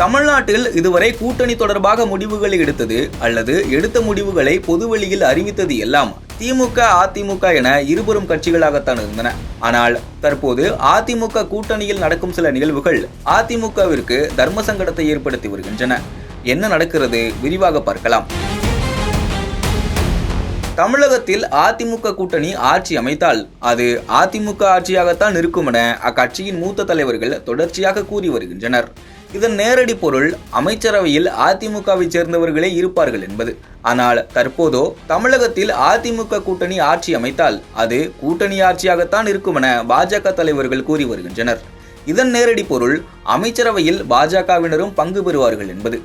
தமிழ்நாட்டில் இதுவரை கூட்டணி தொடர்பாக முடிவுகளை எடுத்தது அல்லது எடுத்த முடிவுகளை பொதுவெளியில் அறிவித்தது எல்லாம் திமுக அதிமுக என இருபெரும் கட்சிகளாகத்தான் இருந்தன. ஆனால் தற்போது அதிமுக கூட்டணியில் நடக்கும் சில நிகழ்வுகள் அதிமுகவிற்கு தர்ம சங்கடத்தை ஏற்படுத்தி வருகின்றன. என்ன நடக்கிறது? விரிவாக பார்க்கலாம். தமிழகத்தில் அதிமுக கூட்டணி ஆட்சி அமைத்தால் அது அதிமுக ஆட்சியாகத்தான் இருக்கும் என அக்கட்சியின் மூத்த தலைவர்கள் தொடர்ச்சியாக கூறி வருகின்றனர். இதன் நேரடி பொருள் அமைச்சரவையில் அதிமுகவை சேர்ந்தவர்களே இருப்பார்கள் என்பது. ஆனால் தற்போதோ தமிழகத்தில் அதிமுக கூட்டணி ஆட்சி அமைத்தால் அது கூட்டணி ஆட்சியாகத்தான் இருக்கும் என பாஜக தலைவர்கள் கூறி வருகின்றனர். இதன் நேரடி பொருள் அமைச்சரவையில் பாஜகவினரும் பங்கு பெறுவார்கள் என்பது.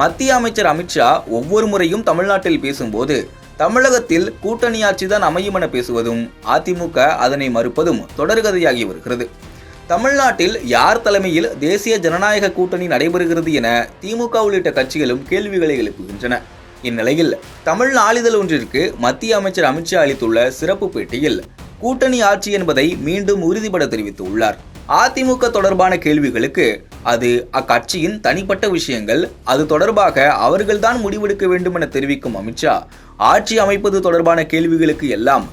மத்திய அமைச்சர் அமித்ஷா ஒவ்வொரு முறையும் தமிழ்நாட்டில் பேசும்போது தமிழகத்தில் கூட்டணி ஆட்சிதான் அமையும் என பேசுவதும் அதிமுக அதனை மறுப்பதும் தொடர்கதையாகி வருகிறது. தமிழ்நாட்டில் யார் தலைமையில் தேசிய ஜனநாயக கூட்டணி நடைபெறுகிறது என திமுக உள்ளிட்ட கட்சிகளும் கேள்விகளை எழுப்புகின்றன. இந்நிலையில் தமிழ் நாளிதழ் ஒன்றிற்கு மத்திய அமைச்சர் அமித்ஷா அளித்துள்ள சிறப்பு பேட்டியில் கூட்டணி ஆட்சி என்பதை மீண்டும் உறுதிபட தெரிவித்துள்ளார். அதிமுக தொடர்பான கேள்விகளுக்கு அது அக்கட்சியின் தனிப்பட்ட விஷயங்கள் அது தொடர்பாக அவர்கள்தான் முடிவெடுக்க வேண்டும் என தெரிவிக்கும் அமித்ஷா. ஆட்சி அமைப்பது தொடர்பான கேள்விகளுக்கு எல்லாம்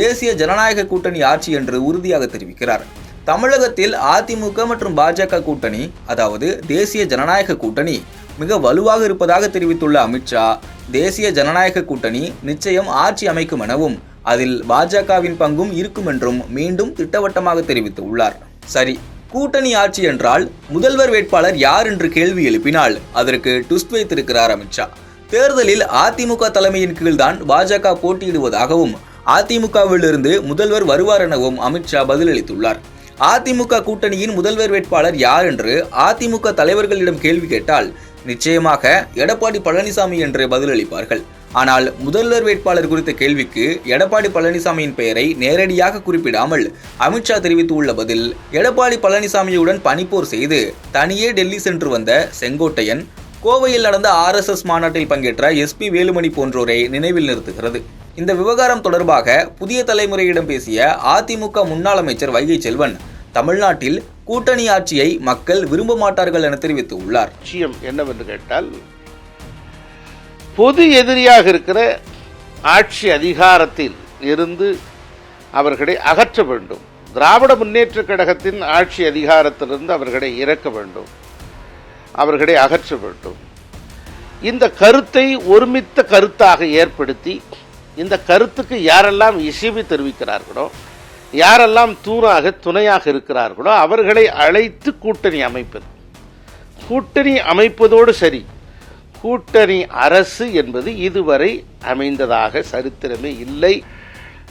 தேசிய ஜனநாயக கூட்டணி ஆட்சி என்று உறுதியாக தெரிவிக்கிறார். தமிழகத்தில் அதிமுக மற்றும் பாஜக கூட்டணி அதாவது தேசிய ஜனநாயக கூட்டணி மிக வலுவாக இருப்பதாக தெரிவித்துள்ள அமித்ஷா தேசிய ஜனநாயக கூட்டணி நிச்சயம் ஆட்சி அமைக்கும் எனவும் அதில் பாஜகவின் பங்கும் இருக்கும் என்றும் மீண்டும் திட்டவட்டமாக தெரிவித்து உள்ளார் சரி கூட்டணி ஆட்சி என்றால் முதல்வர் வேட்பாளர் யார் என்று கேள்வி எழுப்பினால் அதற்கு டுஸ்ட் வைத்திருக்கிறார் அமித்ஷா தேர்தலில் அதிமுக தலைமையின் கீழ்தான் பாஜக போட்டியிடுவதாகவும் அதிமுகவிலிருந்து முதல்வர் வருவார் எனவும் அமித்ஷா பதிலளித்துள்ளார். அதிமுக கூட்டணியின் முதல்வர் வேட்பாளர் யார் என்று அதிமுக தலைவர்களிடம் கேள்வி கேட்டால் நிச்சயமாக எடப்பாடி பழனிசாமி என்று பதிலளிப்பார்கள். ஆனால் முதல்வர் வேட்பாளர் குறித்த கேள்விக்கு எடப்பாடி பழனிசாமியின் பெயரை நேரடியாக குறிப்பிடாமல் அமித்ஷா தெரிவித்துள்ள பதில் எடப்பாடி பழனிசாமியுடன் பணிப்போர் செய்து தனியே டெல்லி சென்று வந்த செங்கோட்டையன் கோவையில் நடந்த ஆர்எஸ்எஸ் மாநாட்டில் பங்கேற்ற எஸ்பி வேலுமணி போன்றோரை நினைவில் நிறுத்துகிறது. இந்த விவகாரம் தொடர்பாக புதிய தலைமுறையிடம் பேசிய அதிமுக முன்னாள் அமைச்சர் வைகை செல்வன் தமிழ்நாட்டில் கூட்டணி ஆட்சியை மக்கள் விரும்ப மாட்டார்கள் என தெரிவித்துள்ளார். என்னவென்று கேட்டால் பொது எதிரியாக இருக்கிற ஆட்சி அதிகாரத்தில் இருந்து அவர்களை அகற்ற வேண்டும். திராவிட முன்னேற்ற கழகத்தின் ஆட்சி அதிகாரத்திலிருந்து அவர்களை இறக்க வேண்டும். அவர்களை அகற்ற வேண்டும். இந்த கருத்தை ஒருமித்த கருத்தாக ஏற்படுத்தி இந்த கருத்துக்கு யாரெல்லாம் இசைவு தெரிவிக்கிறார்களோ யாரெல்லாம் தூணாக துணையாக இருக்கிறார்களோ அவர்களை அழைத்து கூட்டணி அமைப்பது. கூட்டணி அமைப்பதோடு சரி கூட்டணி அரசு என்பது இதுவரை அமைந்ததாக சரித்திரமே இல்லை.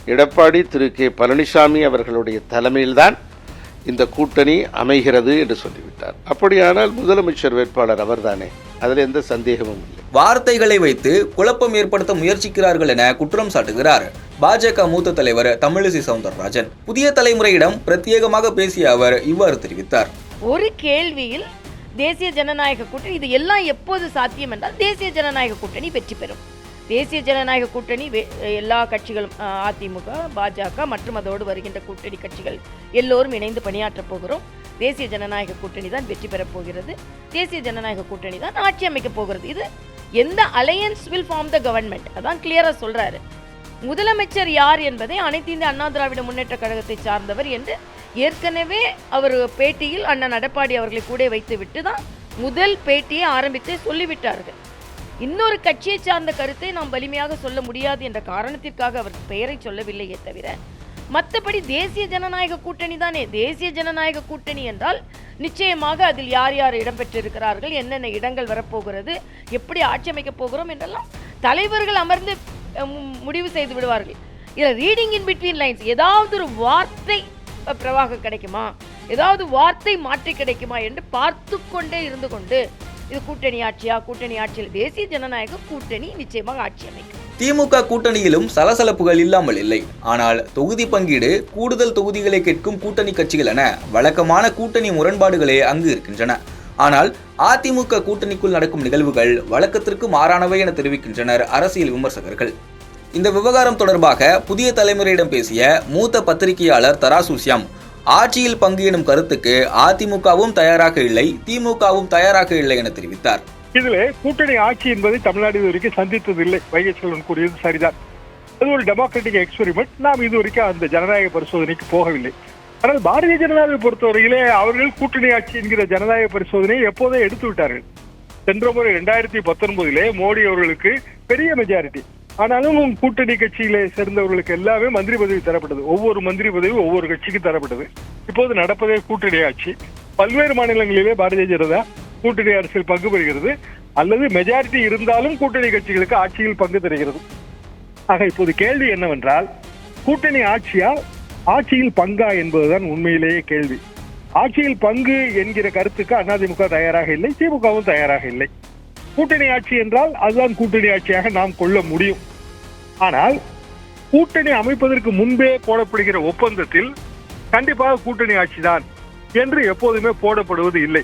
எடப்பாடி திரு. கே. பழனிசாமி அவர்களுடைய தலைமையில்தான் இந்த கூட்டணி அமைகிறது என்று சொல்லிவிட்டார். அப்படியானால் முதலமைச்சர் வேட்பாளர் அவர்தானே? அதில் எந்த சந்தேகமும் இல்லை. வார்த்தைகளை வைத்து குழப்பம் ஏற்படுத்த முயற்சிக்கிறார்கள் என குற்றம் சாட்டுகிறார் பாஜக மூத்த தலைவர் தமிழிசை சவுந்தரராஜன். புதிய தலைமுறையிடம் பிரத்யேகமாக பேசிய அவர் இவ்வாறு தெரிவித்தார். ஒரு கேள்வியில் தேசிய ஜனநாயக கூட்டணி இது எல்லாம் எப்போது சாத்தியம் என்றால் தேசிய ஜனநாயக கூட்டணி வெற்றி பெறும். தேசிய ஜனநாயக கூட்டணி எல்லா கட்சிகளும் அதிமுக பாஜக மற்றும் அதோடு வருகின்ற கூட்டணி கட்சிகள் எல்லோரும் இணைந்து பணியாற்றப் போகிறோம். தேசிய ஜனநாயக கூட்டணி தான் வெற்றி பெறப் போகிறது. தேசிய ஜனநாயக கூட்டணி தான் ஆட்சி அமைக்கப் போகிறது. இது எந்த alliance will form the government அதான் கிளியராக சொல்கிறாரு முதலமைச்சர் யார் என்பதை அனைத்து இந்திய அண்ணா திராவிட முன்னேற்ற கழகத்தை சார்ந்தவர் என்று ஏற்கனவே அவர் பேட்டியில் அண்ணன் எடப்பாடி அவர்களை கூட வைத்துவிட்டு தான் முதல் பேட்டியை ஆரம்பித்து சொல்லிவிட்டார்கள். இன்னொரு கட்சியை சார்ந்த கருத்தை நாம் வலிமையாக சொல்ல முடியாது என்ற காரணத்திற்காக அவர் பெயரை சொல்லவில்லையே தவிர மற்றபடி தேசிய ஜனநாயக கூட்டணி தானே? தேசிய ஜனநாயக கூட்டணி என்றால் நிச்சயமாக அதில் யார் யார் இடம்பெற்றிருக்கிறார்கள் என்னென்ன இடங்கள் வரப்போகிறது எப்படி ஆட்சி அமைக்கப் போகிறோம் என்றெல்லாம் தலைவர்கள் அமர்ந்து முடிவு செய்து விடுவார்கள். இதில் ரீடிங் இன் பிட்வீன் லைன்ஸ் ஏதாவது ஒரு வார்த்தை பிரவாகம் கிடைக்குமா? ஏதாவது வார்த்தை மாற்றி கிடைக்குமா என்று பார்த்து கொண்டே இருந்து கொண்டு இது கூட்டணி ஆட்சியா? கூட்டணி ஆட்சியில் தேசிய ஜனநாயக கூட்டணி நிச்சயமாக ஆட்சி அமைக்கும். திமுக கூட்டணியிலும் சலசலப்புகள் இல்லாமல் இல்லை. ஆனால் தொகுதி பங்கீடு கூடுதல் தொகுதிகளை கேட்கும் கூட்டணி கட்சிகள் என வழக்கமான கூட்டணி முரண்பாடுகளே அங்கு இருக்கின்றன. ஆனால் அதிமுக கூட்டணிக்குள் நடக்கும் நிகழ்வுகள் வழக்கத்திற்கு மாறானவை என தெரிவிக்கின்றனர் அரசியல் விமர்சகர்கள். இந்த விவகாரம் தொடர்பாக புதிய தலைமுறையிடம் பேசிய மூத்த பத்திரிகையாளர் தராசூசியம் ஆட்சியில் பங்கு எனும் கருத்துக்கு அதிமுகவும் தயாராக இல்லை திமுகவும் தயாராக இல்லை என தெரிவித்தார். இதுல கூட்டணி ஆட்சி என்பதை தமிழ்நாடு இது வரைக்கும் சந்தித்தது இல்லை வைகை செல்வன் கூறியது சரிதான். அது ஒரு டெமோக்ராட்டிக் எக்ஸ்பெரிமெண்ட் நாம் இது வரைக்கும் அந்த ஜனநாயக பரிசோதனைக்கு போகவில்லை. ஆனால் பாரதிய ஜனதாவை பொறுத்தவரையிலே அவர்கள் கூட்டணி ஆட்சி என்கிற ஜனநாயக பரிசோதனையை எப்போதே எடுத்து விட்டார்கள் சென்ற முறை ரெண்டாயிரத்தி பத்தொன்பதிலே மோடி அவர்களுக்கு பெரிய மெஜாரிட்டி ஆனாலும் கூட்டணி கட்சியில சேர்ந்தவர்களுக்கு எல்லாமே மந்திரி பதவி தரப்பட்டது. ஒவ்வொரு மந்திரி பதவி ஒவ்வொரு கட்சிக்கு தரப்பட்டது. இப்போது நடப்பதே கூட்டணி ஆட்சி. பல்வேறு மாநிலங்களிலே பாரதிய ஜனதா கூட்டணி அரசியல் பங்கு பெறுகிறது. அல்லது மெஜாரிட்டி இருந்தாலும் கூட்டணி கட்சிகளுக்கு ஆட்சியில் பங்கு தருகிறது. ஆக இப்போது கேள்வி என்னவென்றால் கூட்டணி ஆட்சியா ஆட்சியில் பங்கா என்பதுதான் உண்மையிலேயே கேள்வி. ஆட்சியில் பங்கு என்கிற கருத்துக்கு அதிமுக தயாராக இல்லை திமுகவும் தயாராக இல்லை. கூட்டணி ஆட்சி என்றால் அதுதான் கூட்டணி ஆட்சியாக நாம் கொள்ள முடியும். ஆனால் கூட்டணி அமைப்பதற்கு முன்பே போடப்படுகிற ஒப்பந்தத்தில் கண்டிப்பாக கூட்டணி ஆட்சிதான் என்று எப்போதுமே போடப்படுவது இல்லை.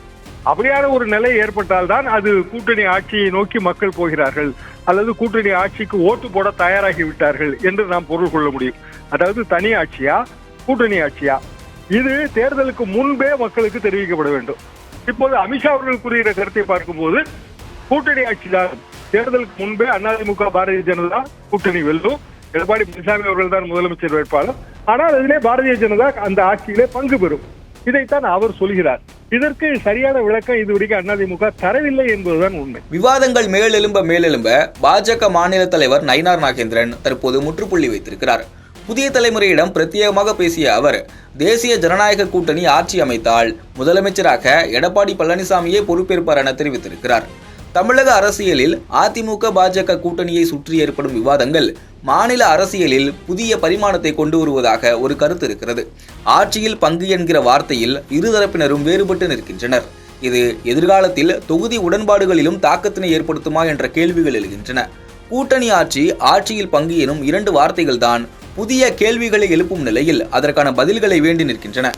அப்படியான ஒரு நிலை ஏற்பட்டால்தான் அது கூட்டணி ஆட்சியை நோக்கி மக்கள் போகிறார்கள் அல்லது கூட்டணி ஆட்சிக்கு ஓட்டு போட தயாராகி விட்டார்கள் என்று நாம் பொருள் கொள்ள முடியும். அதாவது தனி ஆட்சியா கூட்டணி ஆட்சியா? இது தேர்தலுக்கு முன்பே மக்களுக்கு தெரிவிக்கப்பட வேண்டும். இப்போது அமித்ஷா அவர்கள் கூறுகிற கருத்தை பார்க்கும்போது கூட்டணி ஆட்சிதான் தேர்தலுக்கு முன்பே அதிமுக பாரதிய ஜனதா கூட்டணி வெல்லும். எடப்பாடி பழனிசாமி அவர்கள் தான் முதலமைச்சர் வேட்பாளர். ஆனால் அதிலே பாரதிய ஜனதா அந்த ஆட்சியிலே பங்கு பெறும். இதைத்தான் அவர் சொல்கிறார். இதற்கு சரியான விளக்கம் இதுவரைக்கும் அதிமுக தரவில்லை என்பதுதான் உண்மை. விவாதங்கள் மேலெழும்ப மேலெழும்ப பாஜக மாநில தலைவர் நயினார் நாகேந்திரன் தற்போது முற்றுப்புள்ளி வைத்திருக்கிறார். புதிய தலைமுறையிடம் பிரத்யேகமாக பேசிய அவர் தேசிய ஜனநாயக கூட்டணி ஆட்சி அமைத்தால் முதலமைச்சராக எடப்பாடி பழனிசாமியே பொறுப்பேற்பார் என தெரிவித்திருக்கிறார். தமிழக அரசியலில் அதிமுக பாஜக கூட்டணியை சுற்றி ஏற்படும் விவாதங்கள் மாநில அரசியலில் புதிய பரிமாணத்தை கொண்டு வருவதாக ஒரு கருத்து இருக்கிறது. ஆட்சியில் பங்கு என்கிற வார்த்தையில் இருதரப்பினரும் வேறுபட்டு நிற்கின்றனர். இது எதிர்காலத்தில் தொகுதி உடன்பாடுகளிலும் தாக்கத்தினை ஏற்படுத்துமா என்ற கேள்விகள் எழுகின்றன. கூட்டணி ஆட்சி ஆட்சியில் பங்கு எனும் இரண்டு வார்த்தைகள்தான் புதிய கேள்விகளை எழுப்பும் நிலையில் அதற்கான பதில்களை வேண்டி நிற்கின்றன.